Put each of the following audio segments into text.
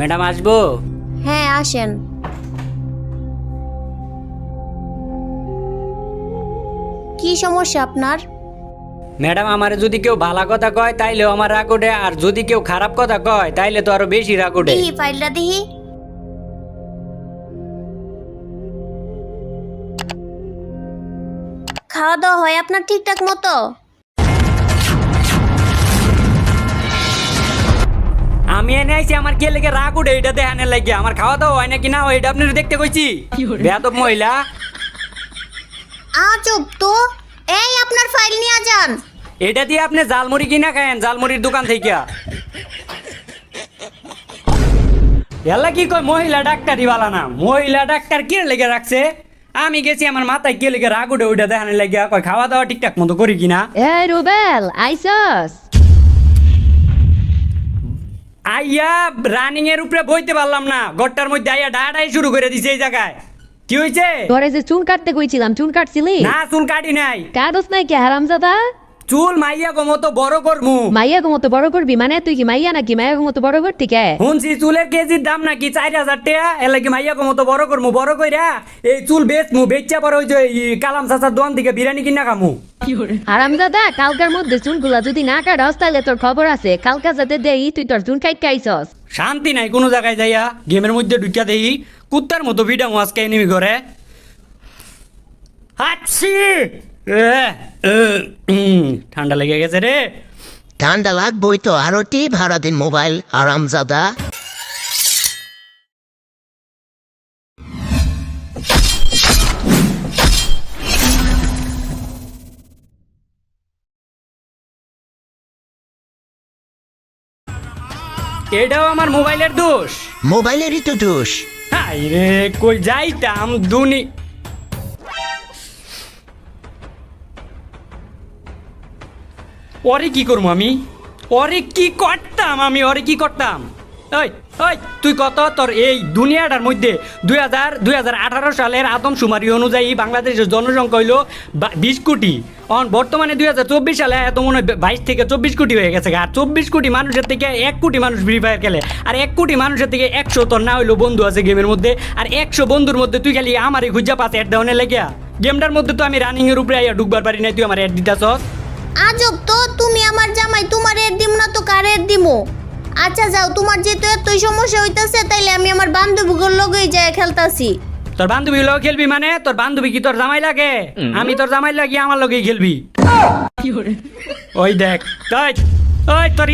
Madam আসব? হ্যাঁ আসেন। কি সমস্যা আপনার? ম্যাডাম আমার যদি কেউ ভালো কথা কয় তাইলেও আমার রাগ ওঠে আর যদি কেউ খারাপ কথা কয় তাইলে তো আরও বেশি রাগ ওঠে। দিহি ফাইলটা দিহি। খাওয়া দাওয়া হয় আপনার ঠিকঠাক মতো? আমি এনে আইছি আমার কে লেগে রাগ উঠে এটা দেখানের লাগে আমার খাওয়া দাওয়া হয় নাকি না হয় এটা আপনি দেখতে কইছি। বেয়াদব মহিলা। আ চুপ তো। এই আপনার ফাইল নিয়ে যান। এটা দিয়ে আপনি জালমুড়ি কিনা খায়েন জালমুড়ির দোকান থেকে এলা কি কয় মহিলা ডাক্তারই বালা না। মহিলা ডাক্তার কে লেগে রাখছে? আমি গেছি আমার মাথায় কে লেগে রাগ উঠে ওইটা দেখানের লাগে কয় খাওয়া দাওয়া ঠিকঠাক মতো করি কিনা? এই রুবেল আইসস? আইয়া রানিং এর উপরে বইতে পারলাম না। গড়টার মধ্যে আইয়া ডাডাই শুরু করে দিছে এই জায়গায়। কি হয়েছে ঘরে যে চুন কাটতে কইছিলাম চুন কাটছিলি? না চুন কাটি নাই। কাটস নাই কি হারামজাদা? চুল মাইয়া গো মতো বড় করমু। মাইয়া গো মতো বড় করবি মানে তুই কি মাইয়া নাকি মাইয়া গো মতো বড় করতি কে? শুনছি চুলের কেজির দাম নাকি চার হাজার টাকা এর লাগে মাইয়া গো মতো বড় করমু? বড় কইরা এই চুল বেচমু বেচা পরে ওই যে কালাম চাচার দোকান থেকে বিরিয়ানি কিনা খামু। হারামজাদা কালকার মধ্যে চুনগুলা যদি না কাটস তাহলে তোর খবর আছে। কালকা যাতে দেই তুই তোর চুন কাইট খাইছস শান্তি নাই কোনো জায়গায় যাইয়া গেমের মধ্যে ঢুকিয়া দেই। কুত্তার মতো ভিডাম আজকে এনিমি করে হাচ্ছি! এ, এ, উম, ঠান্ডা লেগে গেছে রে। ঠান্ডা লাগবই তো আরও টি ভাড়া দিন মোবাইল আরামজাদা। এটাও আমার মোবাইলের দোষ। মোবাইলেরই তো দোষ। হাই রে কই যাইতাম দুনি ওরে কি করব আমি? ওরে কি করতাম আমি? ওরে কি করতাম? ওই ওই তুই কত? তোর এই দুনিয়াটার মধ্যে দুই হাজার দুই হাজার আঠারো সালের আদমশুমারি অনুযায়ী বাংলাদেশের জনসংখ্যা হইল বিশ কোটি। অন, বর্তমানে দুই হাজার চব্বিশ সালে এত মনে হয় বাইশ থেকে চব্বিশ কোটি হয়ে গেছে আর চব্বিশ কোটি মানুষের থেকে এক কোটি মানুষ ফ্রি ফায়ার খেলে। আর এক কোটি মানুষের থেকে একশো তোর না হইল বন্ধু আছে গেমের মধ্যে। আর একশো বন্ধুর মধ্যে তুই খালি আমারই খুঁজা পাস অ্যাড ডাউনে লেগিয়া। গেমটার মধ্যে তো আমি রানিংয়ের উপরে আইয়া ঢুকবার পারি নাই, তুই আমার অ্যাড দিতাছস। আজব তো তুমি আমার জামাই তোমার এর দিম না তো কার এর দিমো? আচ্ছা যাও তোমার যেহেতু এতই সমস্যা হইতাছে তাইলে আমি আমার বান্ধবীগুলোর লগেই যায় খেলতাছি। তোর বান্ধবী লগে খেলবি মানে? তোর বান্ধবী কি তোর জামাই লাগে? আমি তোর জামাই লাগি আমার লগেই খেলবি। ওই দেখ তাই ওই তোর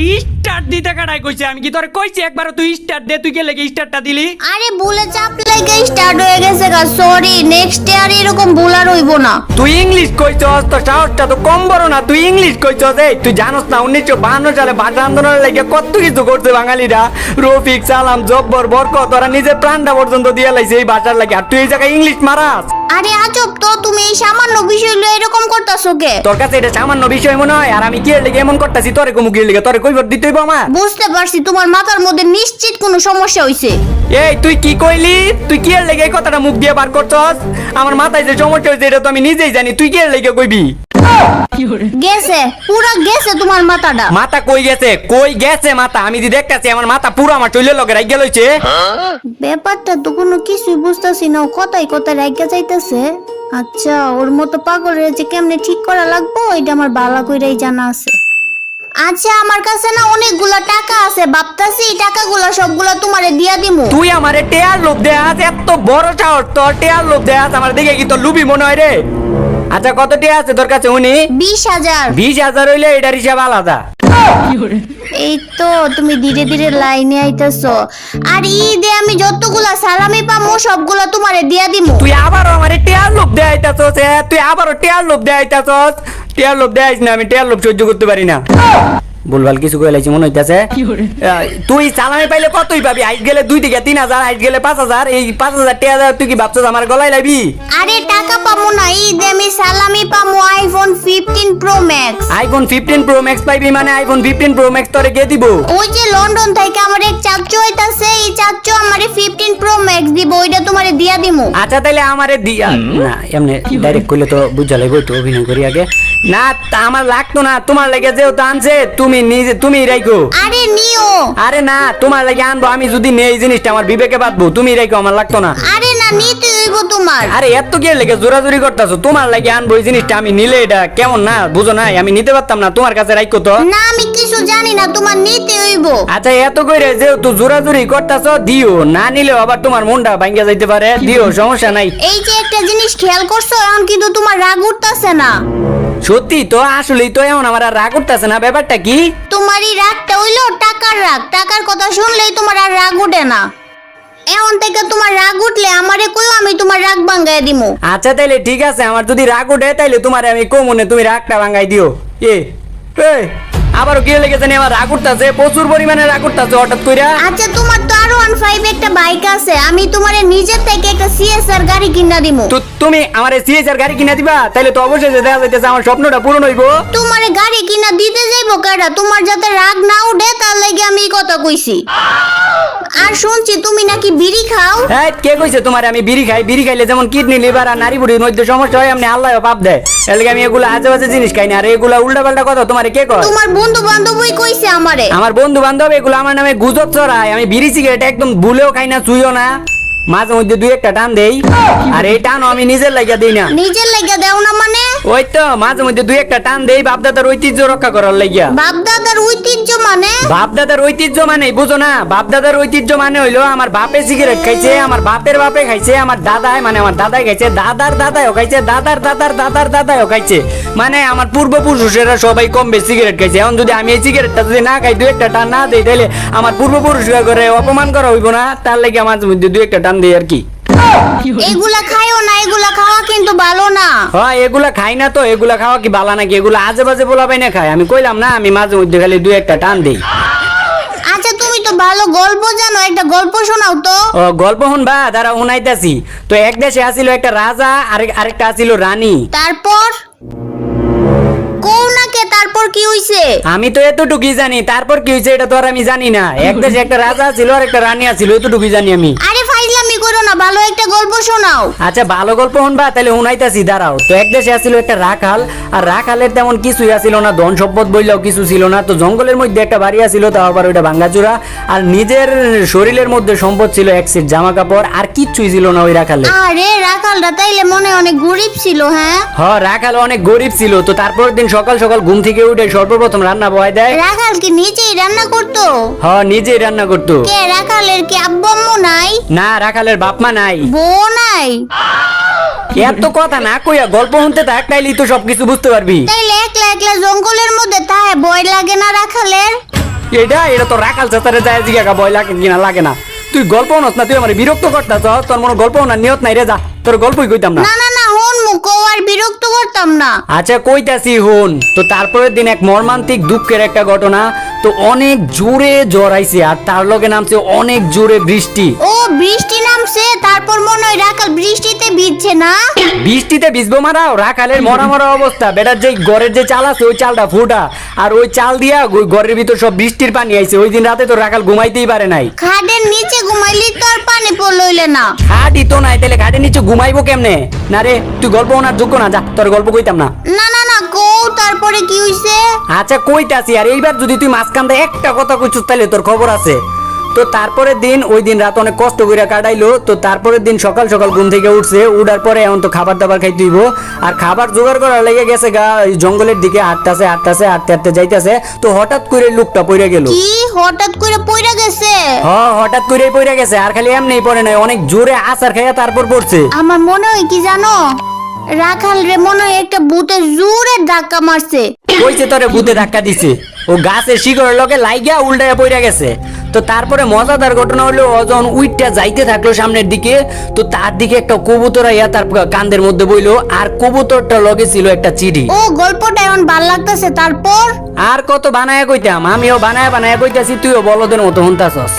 স্টার্ট দিতে কাটাই কইছে। আমি কি তোর কইছি একবার তুই স্টার্ট দে? তুই কে লেগে স্টার্টটা দিলি? আরে ভুলে চাপ লেগে স্টার্ট হয়ে গেছে গা সরি নেক্সট ইয়ার এরকম ভুল আর হইব না। তুই ইংলিশ কইছস তোর সাহসটা তো কম বড় না। তুই ইংলিশ কইছস এই তুই জানোস না উনিশশো বাহান্ন সালে ভাষা আন্দোলনের লেগে কত কিছু করছে বাঙালিরা। রফিক সালাম জব্বর বরকত ওরা নিজের প্রাণটা পর্যন্ত দিয়ে লাইছে এই ভাষার লাগে। আর তুই এই জায়গায় ইংলিশ মারাস। আরে আজব তো তুমি এই সামান্য বিষয় লয়ে এরকম করতাছো কে? তোর কাছে এটা সামান্য বিষয় মনে হয় আর আমি কি এর লেগে এমন করতাছি তোরে কমু কি লেগে তোরে কইবার দিতে বা আমার। বুঝতে পারছি তোমার মাথার মধ্যে নিশ্চিত কোনো সমস্যা হইছে। এই তুই কি কইলি? তুই কি এর লেগে এই কথাটা মুখ দিয়ে বার করছস? আমার মাথায় যে সমস্যা হইছে এটা তো আমি নিজেই জানি তুই কি এর লেগে কইবি। গেছে পুরো গেছে তোমার মাথাটা। মাথা কই গেছে? কই গেছে মাথা? আমি যে দেখতাছি আমার মাথা পুরো আমার চইলে লগে রাই গেলইছে ব্যাপারটা তো কোনো কিছুই বুঝতাছি না কথাই কথায় রাইগা যাইতেছে। আচ্ছা ওর মতো পাগলের যে কেমনে ঠিক করা লাগবো এটা আমার ভালো কইরাই জানা আছে। আচ্ছা আমার কাছে না অনেকগুলা টাকা আছে ভাবতাছি এই টাকাগুলো সবগুলো তোমারে দিয়া দিমু। তুই আমারে টেয়ার লোভ দেয়াস এত বড় সাহস তোর টেয়ার লোভ দেয়াস আমার দেখে কি তোর লুবি মনে হয় রে? আচ্ছা কত টি আছে তোর কাছে উনি? বিশ হাজার। বিশ হাজার হইলে এটার হিসাব আলাদা। এই তো তুমি ধীরে ধীরে লাইনে আইতেছো। আর ই ঈদে আমি যতগুলা সালামি পামো সবগুলা তোমারে দিয়া দিমু। তুই আবার আমার টেয়ার লোভ দে আইতাছো তুই আবারও টেয়ার লোভ আইতাছো টেয়ার লোভ দেয়াইস না আমি টেয়ার লোভ সহ্য করতে পারি না। ভুলভাল কিছু কয়ে লাইছি মনে হইতাছে। তুই সালামি পাইলে কতই পাবি? হাইট গেলে দুই থেকে তিন হাজার হাইট গেলে পাঁচ হাজার এই পাঁচ হাজার টেয়া দেওয়া তুই কি ভাবছস আমার গলায় লাইবি? আরে টাকা পামু না ঈদে আমি সালামি পামু iPhone fifteen pro max iPhone fifteen pro max পাইবি মানে আইফোন ফিফটিন প্রো ম্যাক্স তোরে কে দিব? ওই যে লন্ডন থেকে আমার এক চাচ্চু হইতাছে এই চাচ্চু আমারে ফিফটিন প্রো ম্যাক্স দিব ওইটা তোমারে দিয়া দিমু। আচ্ছা তাহলে আমারে দিয়া। না এমনি ডাইরেক্ট করলে তো বুঝা লাগবে একটু অভিনয় করি আগে। না আমার লাগতো না তোমার লাগে লেগে যেহেতু আনছে তুমি তুমি নিজে তুমি রাইখো আরে নিও। আরে না তোমার লাগে আনব আমি যদি নেই এই জিনিসটা আমার বিবেকে বাঁধবো তুমি রাইখো আমার লাগতো না। আরে না নিতে হইব তোমার। আরে এত কি লেগে জোরাজুরি করতেছো? তোমার লাগে আনব এই জিনিসটা আমি নিলে এটা কেমন না বুঝো না আমি নিতে পারতাম না তোমার কাছে রাইখো তো? না আমি কিছু জানি না তোমার নিতে হইব। আচ্ছা এত কইরে যেহেতু জোরাজুরি করতেছো দিও। না নিলেও আবার তোমার মনটা ভাঙ্গা যাইতে পারে। দিও সমস্যা নাই। এই যে একটা জিনিস খেয়াল করছ এখন কিন্তু তোমার রাগ উঠতাছে না। সত্যি তো আসলেই তো এমন আমার আর রাগ উঠতেছে না ব্যাপারটা কি? তোমারই এই রাগটা হইল টাকার রাগ। টাকার কথা শুনলেই তোমার আর রাগ উঠে না। এমন থেকে তোমার রাগ উঠলে আমারে কইও আমি তোমার রাগ ভাঙ্গাই দিমু। আচ্ছা তাইলে ঠিক আছে আমার যদি রাগ উঠে তাইলে তোমারে আমি কমনে তুমি রাগটা ভাঙ্গাই দিও। এ এ, আবারও কি লেগে জানি আমার রাগ উঠতেছে প্রচুর পরিমাণে রাগ উঠতেছে হঠাৎ কইরা। আচ্ছা তোমার তো আরও ওয়ান ফাইভ একটা বাইক আছে আমি তোমারে নিজের থেকে একটা সিএসআর গাড়ি কিনা দিমু। তো তুমি আমার সিএসআর গাড়ি কিনা দিবা? তাহলে তো অবশ্যই যে দেখা যাইতেছে আমার স্বপ্নটা পূরণ হইবো। তোমারে গাড়ি কিনা দিতে যাইবো কাটা তোমার যাতে রাগ না উঠে তার লাগি আমি এই কথা কইছি। আর শুনছি তুমি নাকি বিড়ি খাও। এই কে কইছে তোমার আমি বিড়ি খাই? বিড়ি খাইলে যেমন কিডনি লিভার আর নারী বুড়ির মধ্যে সমস্যা হয় এমনি আল্লাহ পাপ দেয়। এর লাগে আমি এগুলো আজে বাজে জিনিস খাই না আর এগুলা উল্টা পাল্টা কথা তোমার কে কয়? তোমার বন্ধু বান্ধবই কইছে আমারে। আমার বন্ধু বান্ধব এগুলো আমার নামে গুজব চড়ায় আমি বিড়ি সিগারেট একদম ভুলেও খাই না চুইও না। মাঝে মধ্যে দুই একটা টান দেই। আর এই টানও আমি নিজের লাগিয়া দিই না। নিজের লাগা দেও না মানে? ওই তো মাঝে মধ্যে দুই একটা টান দেই বাপদাদার ঐতিহ্য রক্ষা করার লাগিয়া। বাপ দাদার ঐতিহ্য মানে? বাপদাদার ঐতিহ্য মানে বুঝো না বাপদাদার ঐতিহ্য মানে হইল আমার বাপে সিগারেট খাইছে আমার বাপের বাপে খাইছে আমার দাদাই মানে আমার দাদাই খাইছে দাদার দাদাইও খাইছে দাদার দাদার দাদার দাদাইও খাইছে। মানে আমার পূর্বপুরুষেরা সবাই কম বেশি সিগারেট খাইছে। এখন যদি আমি এই সিগারেটটা যদি না খাই দুই একটা টান না দেই তাহলে আমার পূর্বপুরুষরা করে অপমান করা হইব না তার লাগে আমার মধ্যে দুই একটা টান দেই আর কি। এগুলা খাইও না এগুলা খাওয়া কিন্তু ভালো না। হ্যাঁ এগুলা খাই না তো এগুলা খাওয়া কি বালা নাকি? এগুলা আজে বাজে বলা পাই না খাই আমি কইলাম না আমি মাঝে মধ্যে খালি দুই একটা টান দেই। আচ্ছা তুমি তো ভালো গল্প জানো একটা গল্প শোনাও তো। ও গল্প শুনবা দাঁড়া শুনাইতাছি। তো এক দেশে একটা রাজা আরেক আরেকটা রানী। তারপর? তারপর কি হইছে? আমি তো এতটুকুই জানি তারপর কি হয়েছে এটা তো আর আমি জানি না। এক দেশে একটা রাজা ছিল আর একটা রানী আছিল এতটুকুই জানি আমি। আরে করো না ভালো একটা গল্প শোনাও। আচ্ছা ভালো গল্প শুনবা? তাহলে শুনাইতাছি দাঁড়াও। তো এক দেশে আসিল একটা রাখাল আর রাখালের তেমন কিছুই আসিল না ধন সম্পদ বললেও কিছু ছিল না। তো জঙ্গলের মধ্যে একটা বাড়ি আসিল তাও আবার ওইটা ভাঙ্গাচুরা আর নিজের শরীরের মধ্যে সম্পদ ছিল এক সেট জামা কাপড় আর কিচ্ছুই ছিল না ওই রাখালে আরে রাখালটা তাইলে মনে অনেক গরিব ছিল হ্যাঁ? হ রাখাল অনেক গরিব ছিল। তো তারপর দিন সকাল সকাল ঘুম থেকে উঠে সর্বপ্রথম রান্না বয় দেয়। রাখাল কি নিজেই রান্না করতো? হ নিজেই রান্না করতো। কে রাখালের কি আব্বু না রাখালের বাপ মা নাই। বউ নাই? এত কথা না কইয়া গল্প শুনতে থাক তাইলেই তো সবকিছু বুঝতে পারবি। তাইলে একলা একলা জঙ্গলের মধ্যে তাহে ভয় লাগে না রাখালের? এটা এটা তো রাখাল চাচারে যায় জিজ্ঞাসা ভয় লাগে কিনা লাগে না। তুই গল্প নস না তুই আমার বিরক্ত করতাছ তোর মনে গল্প না নিয়ত নাই রে যা। তোর গল্পই কইতাম না না না আর বিরক্ত করতাম না। আচ্ছা কইতাছি হুন। তো তারপরের দিন এক মর্মান্তিক দুঃখের একটা ঘটনা। তো অনেক জোরে জ্বর আইছে আর তার লগে নামছে অনেক জোরে বৃষ্টি। ও বৃষ্টি নামছে তারপর মনে হয় রাখাল বৃষ্টিতে ভিজছে না? বৃষ্টিতে ভিজবো মারাও রাখালের মরা মরা অবস্থা। বেটার যে ঘরের যে চাল আছে ওই চালটা ফুটা। আর ওই চাল দিয়া ওই ঘরের ভিতর সব বৃষ্টির পানি আইছে। ওই দিন রাতে তো রাখাল ঘুমাইতেই পারে নাই। খাটের নিচে ঘুমাইলি তো আর পানি পড়লইলে না। খাটই তো নাই তাহলে খাটের নিচে ঘুমাইবো কেমনে? না রে তুই গল্প ওনার না যা তোর গল্প কইতাম না। না না না কও তারপরে কি হইছে? আচ্ছা কইতাছি আর এইবার যদি তুই মাঝখান একটা কথা কইছিস তাহলে তোর খবর আছে। তো তারপরের দিন ওই দিন রাত অনেক কষ্ট করে কাটাইলো তো তারপরের দিন সকাল সকাল ঘুম থেকে উঠছে উঠার পরে এখন তো খাবার দাবার খাইতে হইব। আর খাবার জোগাড় করার লেগে গেছে গা জঙ্গলের দিকে হাঁটতাছে হাঁটতাছে হাঁটতে হাঁটতে যাইতাছে তো হঠাৎ করে লোকটা পড়ে গেল। কি? হঠাৎ করে পইরা গেছে? হ হঠাৎ করেই পড়ে গেছে আর খালি এমনি পড়ে নাই অনেক জোরে আচার খাইয়া তারপর পড়ছে। আমার মনে হয় কি জানো? রাখাল রে মনে হয় একটা ভূতে জোরে ধাক্কা মারছে। কইছে তোরে ভূতে ধাক্কা দিছে। ও গাছের শিকড়ের লগে লাইগা উল্টায়া পড়ে গেছে। তো তারপরে মজাদার ঘটনা হলো যখন উইটটা যাইতে থাকল সামনের দিকে তো তার দিকে একটা কবুতর আইয়া তার কান্দের মধ্যে বইলো আর কবুতরটা লগে ছিল একটা চিঠি ও গল্পটা এখন ভালো লাগতেছে তারপর? আর কত বানায়া কইতাম আমিও বানায়া বানায়া কইতাছি তুইও বলদের মতো হুনতাছস।